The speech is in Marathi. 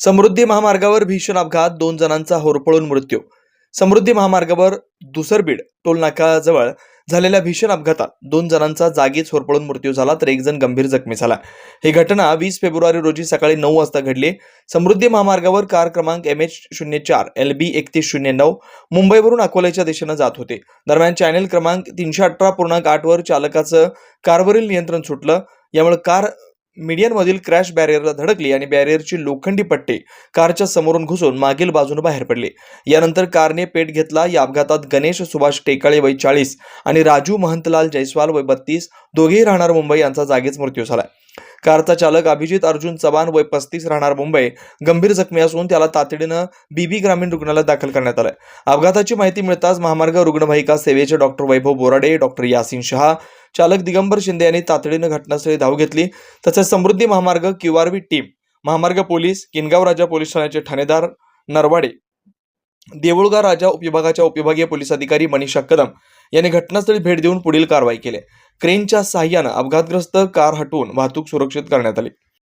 समृद्धी महामार्गावर भीषण अपघात दोन जणांचा होरपळून मृत्यू. समृद्धी महामार्गावर दुसरबीड टोलनाकाजवळ झालेल्या भीषण अपघातात दोन जणांचा जागीच होरपळून मृत्यू झाला तर एक जण गंभीर जखमी झाला. ही घटना वीस फेब्रुवारी रोजी सकाळी नऊ वाजता घडली. समृद्धी महामार्गावर कार क्रमांक एम एच शून्य चार एल बी एकतीस शून्य नऊ मुंबईवरून अकोल्याच्या दिशेनं जात होते. दरम्यान चॅनेल क्रमांक तीनशे अठरा पूर्णांक आठवर चालकाचं कारवरील नियंत्रण सुटलं. यामुळे कार मीडियनमधील क्रॅश बॅरियरला धडकली आणि बॅरियरची लोखंडी पट्टे कारच्या समोरून घुसून मागील बाजूने बाहेर पडले. यानंतर कारने पेट घेतला. या अपघातात गणेश सुभाष टेकाळे वय चाळीस आणि राजू महंतलाल जयस्वाल वय बत्तीस. दोघेही राहणार मुंबई. यांचा जागीच मृत्यू झाला कारचा चालक अभिजित अर्जुन चव्हाण वय पस्तीस राहणार मुंबई. गंभीर जखमी असून त्याला तातडीनं बीबी ग्रामीण रुग्णालयात दाखल करण्यात आलं अपघाताची माहिती मिळताच महामार्ग रुग्णवाहिका सेवेचे डॉक्टर वैभव बोराडे डॉक्टर यासिन शहा चालक दिगंबर शिंदे यांनी तातडीनं घटनास्थळी धाव घेतली. तसेच समृद्धी महामार्ग क्यूआरबी टीम महामार्ग पोलीस किनगाव राजा पोलीस ठाण्याचे ठाणेदार नरवाडे देऊळगाव राजा उपविभागाच्या उपविभागीय पोलीस अधिकारी मनीषा कदम यांनी घटनास्थळी भेट देऊन पुढील कारवाई केली. क्रेनच्या साह्यानं अपघातग्रस्त कार हटवून वाहतूक सुरक्षित करण्यात आली.